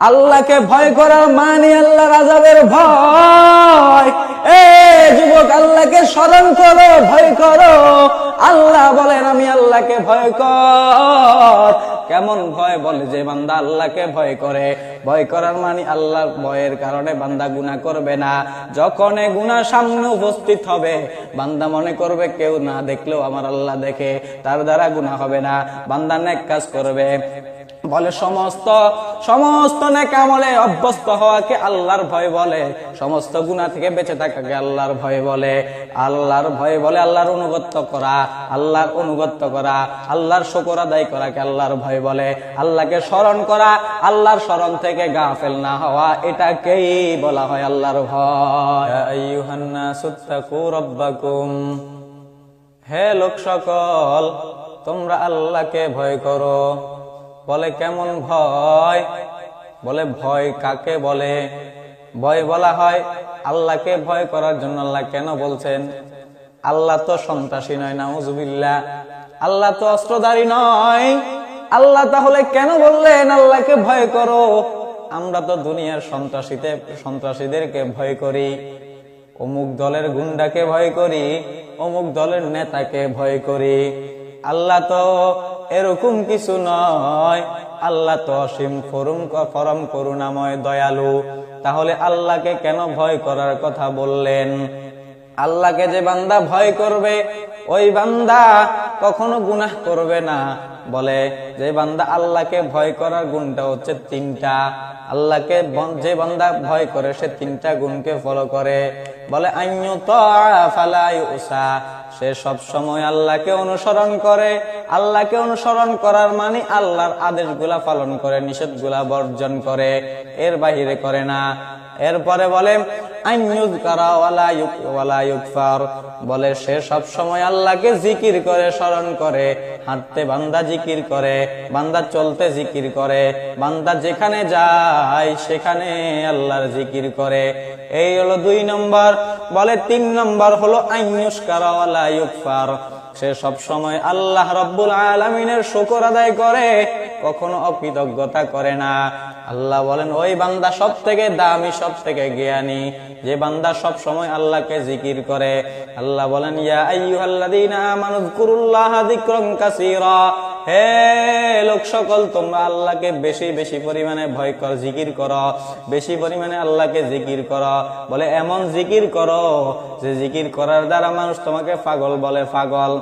আল্লাহকে ভয় করার মানে আল্লাহ রাজাবের ভয়। এ যুবক, আল্লাহকে স্মরণ করো, ভয় করো। আল্লাহ বলেন, আমি আল্লাহকে ভয় কর। কেমন ভয় বলে যে বান্দা আল্লাহকে ভয় করে? ভয় করার মানে আল্লাহর ভয়ের কারণে বান্দা গুনাহ করবে না। যখন গুনাহ সামনে উপস্থিত হবে, বান্দা মনে করবে, কেউ না দেখলেও আমার আল্লাহ দেখে, তার দ্বারা গুনাহ হবে না। বান্দা নেক কাজ করবে। বলে, সমস্ত সমস্ত নেকামলে অভ্যস্ত হওয়াকে আল্লাহর ভয় বলে। সমস্ত গুণা থেকে বেঁচে থাকাকে আল্লাহর ভয় বলে। আল্লাহর ভয় বলে আল্লাহর অনুগত্য করা, আল্লাহর অনুগত্য করা, আল্লাহর শকর আদায় করাকে আল্লাহর ভয় বলে। আল্লাহকে স্মরণ করা, আল্লাহর স্মরণ থেকে গাফেল না হওয়া, এটাকেই বলা হয় আল্লাহর ভয়। হে লোক সকল তোমরা আল্লাহকে ভয় করো। বলে কেমন ভয়? বলে ভয় কাকে বলে? ভয় বলা হয় আল্লাহকে ভয় করার জন্য আল্লাহ কেন বলছেন? আল্লাহ তো সন্ত্রাসী নয় না নাউজুবিল্লা আল্লাহ তো অস্ত্রধারী নয়। আল্লাহ তাহলে কেন বললেন আল্লাহকে ভয় করো? আমরা তো দুনিয়ার সন্ত্রাসীতে, সন্ত্রাসীদেরকে ভয় করি। অমুক দলের গুন্ডাকে ভয় করি, অমুক দলের নেতাকে ভয় করি। আল্লাহ তো এরকম কিছু নয়। আল্লাহ তো অসীম ফরুম ফরম করুণাময় দয়ালু। তাহলে আল্লাহকে কেন ভয় করার কথা বললেন? আল্লাহকে যে বান্দা ভয় করবে, ওই বান্দা কখনো গুনাহ করবে না। বলে, যে বান্দা আল্লাহকে ভয় করার গুণটা হচ্ছে তিনটা। আল্লাহকে যে বান্দা ভয় করে, সে তিনটা গুণকে ফলো করে। বলে ফালাই উসা সে সব সময় আল্লাহকে অনুসরণ করে। আল্লাহকে অনুসরণ করার মানে আল্লাহর আদেশগুলা পালন করে, নিষেধগুলা বর্জন করে। এর বাহিরে করে না। এরপরে বলে বলে, সে সব সময় আল্লাহকে জিকির করে, স্মরণ করে। হাঁটতে বান্দা জিকির করে, বান্দা চলতে জিকির করে, বান্দা যেখানে যায় সেখানে আল্লাহর জিকির করে। এই হলো দুই নম্বর। বলে, তিন নম্বর হলো আইয়ুস করা ওয়ালা ইউকফার সে সব সময় আল্লাহ রব্বুল আলমিনের শুকর আদায় করে। কখনো অকৃতজ্ঞতা করে না। আল্লাহ বলেন, ওই বান্দা সব থেকে দামি সব থেকে জ্ঞানী। যে বান্দা সব সময় আল্লাহকে জিকির করে। আল্লাহ বলেন হে লোক সকল, তোমরা আল্লাহকে বেশি বেশি পরিমাণে ভয় কর, জিকির করো। বেশি পরিমাণে আল্লাহকে জিকির করো। বলে, এমন জিকির করো যে জিকির করার দ্বারা মানুষ তোমাকে পাগল বলে পাগল।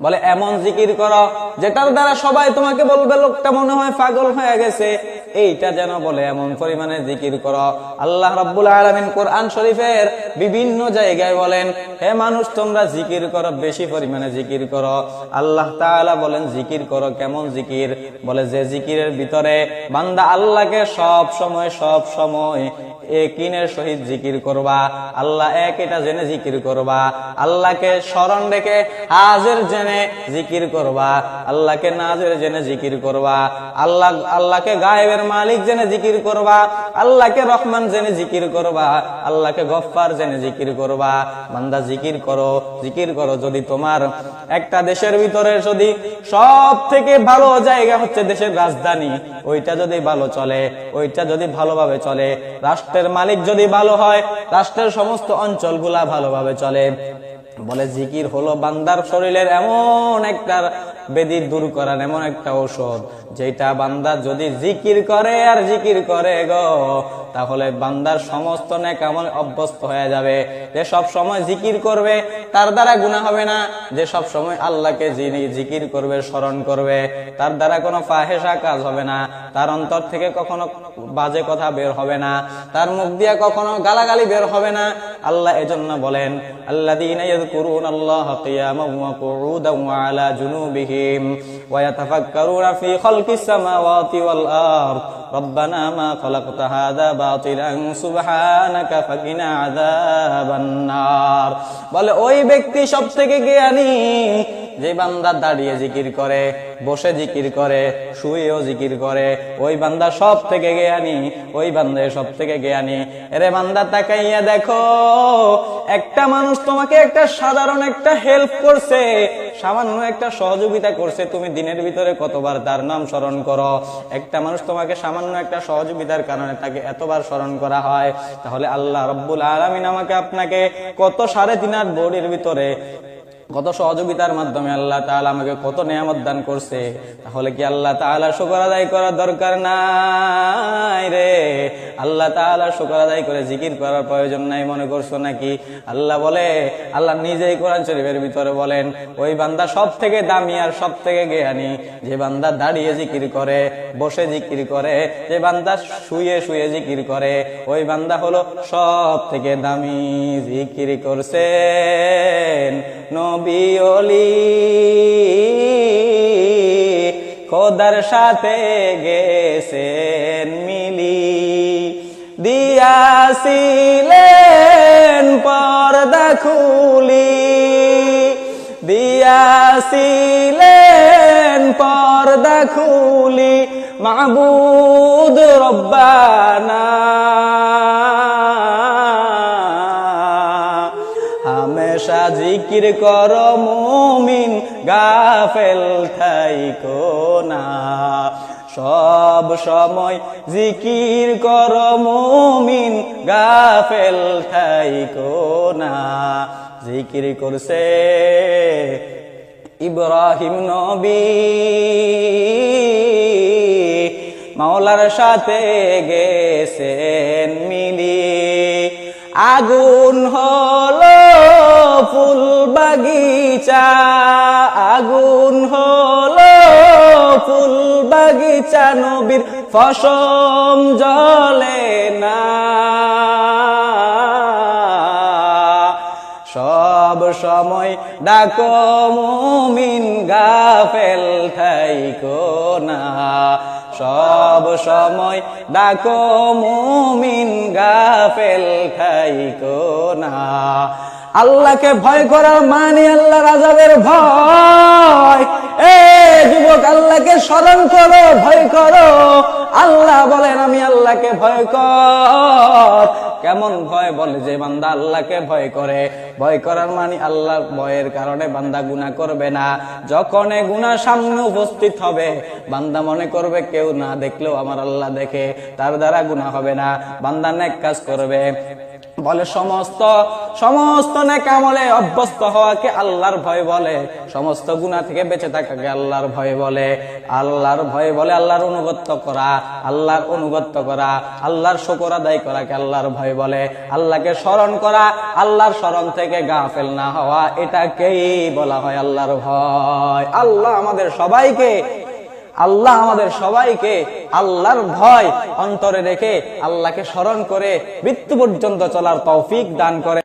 বলে, এমন জিকির করো, যেটার দ্বারা সবাই তোমাকে বলবে, লোকটা মনে হয় পাগল হয়ে গেছে। এইটা যেন বলে, এমন পরিমাণে জিকির করো। আল্লাহ রাব্বুল আলামিন কোরআন শরীফের বিভিন্ন জায়গায় বলেন, হে মানুষ, তোমরা জিকির করো, বেশি পরিমাণে জিকির করো। আল্লাহ তাআলা বলেন, জিকির করো, কেমন জিকির? বলে, যে জিকিরের ভিতরে বান্দা আল্লাহকে সব সময় সব সময় একিনের সহিত জিকির করবা। আল্লাহ এক এটা জেনে জিকির করবা। আল্লাহকে স্মরণ রেখে হাজের জেনে জিকির করবা। আল্লাহকে নাজের জেনে জিকির করবা। আল্লাহ, আল্লাহকে গায়েবের মালিক জেনে জিকির করবা, আল্লাহকে রহমান জেনে জিকির করবা, আল্লাহকে গফফার জেনে জিকির করবা। বান্দা জিকির করো জিকির করো যদি তোমার একটা দেশের ভিতরে যদি সব থেকে ভালো জায়গা হচ্ছে দেশের রাজধানী, ওইটা যদি ভালো চলে, ওইটা যদি ভালোভাবে চলে, রাষ্ট্রের মালিক যদি ভালো হয়, রাষ্ট্রের সমস্ত অঞ্চলগুলা ভালোভাবে চলে। বলে জিকির হলো বান্দার শরীরের এমন একটা বেদি দূর করার এমন একটা ঔষধ যেটা বান্দা যদি জিকির করে আর জিকির করে গো তাহলে বান্দার সমস্ত নেকামল অভ্যস্ত হয়ে যাবে। যে সব সময় জিকির করবে, তার দ্বারা গুণা হবে না। যে সব সময় আল্লাহকে যিনি জিকির করবে, স্মরণ করবে, তার দ্বারা কোনো ফাহেসা কাজ হবে না। তার অন্তর থেকে কখনো বাজে কথা বের হবে না। তার মুখ দিয়ে কখনো গালাগালি বের হবে না। আল্লাহ এজন্য বলেন আল্লাহ কুউদান ওয়া আলা জুনুবিহিম ওয়া ইয়াতাফাক্কারুনা ফি খালকিস সামাওয়াতি ওয়াল আরদ। ربنا ما خلقت هذا باطلا سبحانك فقنا عذاب النار বলে ওই ব্যক্তি সব থেকে জ্ঞানী যে বান্দা দাঁড়িয়ে জিকির করে, বসে জিকির করে, শুয়েও জিকির করে, ওই বান্দা সব থেকে জ্ঞানী, ওই বান্দা সব থেকে জ্ঞানী। এরে বান্দা তাকাইয়া দেখো, একটা মানুষ তোমাকে একটা সাধারণ একটা হেল্প করছে, সামান্য একটা সহযোগিতা করছে, তুমি দিনের ভিতরে কতবার তার নাম স্মরণ করো? একটা মানুষ তোমাকে সামান্য একটা সহযোগিতার কারণে তাকে এতবার স্মরণ করা হয়, তাহলে আল্লাহ রব্বুল আলমিন আমাকে আপনাকে কত সাড়ে তিন আট বডির ভিতরে কত সহযোগিতার মাধ্যমে আল্লাহ তাআলা আমাকে কত নিয়ামত দান করছে, তাহলে কি আল্লাহ তাআলা শুকর আদায় করার দরকার নাই রে? আল্লাহ তাআলা শুকর আদায় করে জিকির করার প্রয়োজন নাই, মনে করছ নাকি? আল্লাহ বলে, আল্লাহ নিজেই কোরআন শরীফের ভিতরে বলেন, ওই বান্দা সব থেকে দামি আর সব থেকে জ্ঞানী। যে বান্দা দাঁড়িয়ে জিকির করে, বসে জিকির করে, যে বান্দা শুয়ে শুয়ে জিকির করে, ওই বান্দা হলো সব থেকে দামি জিকির করছেন। অলি খোদার সাথে গেছেন মিলি। দিয়াছিলেন পর্দা খুলি। দিয়াছিলেন পর্দা খুলি। মাহবুদ রব্বানা। জিকির কর মুমিন, গাফেল থাইকো না। সব সময় জিকির কর মুমিন, গাফেল থাইকো না। জিকির করছে ইব্রাহিম নবী। মাওলার সাথে গেছেন মিলি। আগুন হলো ফুল বাগিচা, আগুন হলো ফুল বাগিচা, নবীর ফসম জলে না। সব সময় ডাকো মুমিন, গাফেল থাইকো না। সব সময় ডাকো, মুমিন গাফেল থাইকো না। আল্লাহকে ভয় করার মানে আল্লাহ রাজাদের ভয়। এ যুবক, আল্লাহকে স্মরণ করো, ভয় করো। আল্লাহ বলেন, আমি আল্লাহকে ভয় কর। কেমন ভয় বলে যে বান্দা আল্লাহকে ভয় করে? ভয় করার মানে আল্লাহর ভয়ের কারণে বান্দা গুনাহ করবে না। যখন গুনাহ সামনে উপস্থিত হবে, বান্দা মনে করবে, কেউ না দেখলেও আমার আল্লাহ দেখে, তার দ্বারা গুনাহ হবে না। বান্দা নেক কাজ করবে। বলে, সমস্ত সমস্ত নেকামলে অভ্যস্ত হওয়াকে আল্লাহর ভয় বলে। সমস্ত গুণা থেকে বেঁচে থাকাকে আল্লাহর ভয় বলে। আল্লাহর ভয় বলে আল্লাহর অনুগত্য করা, আল্লাহর অনুগত্য করা, আল্লাহর শকর আদায় করাকে আল্লাহর ভয় বলে। আল্লাহকে স্মরণ করা, আল্লাহর স্মরণ থেকে গাফেল না হওয়া, এটাকেই বলা হয় আল্লাহর ভয়। আল্লাহ আমাদের সবাইকে, আল্লাহ আমাদের সবাইকে আল্লাহর ভয় অন্তরে রেখে আল্লাহকে স্মরণ করে মৃত্যু পর্যন্ত চলার তৌফিক দান করে।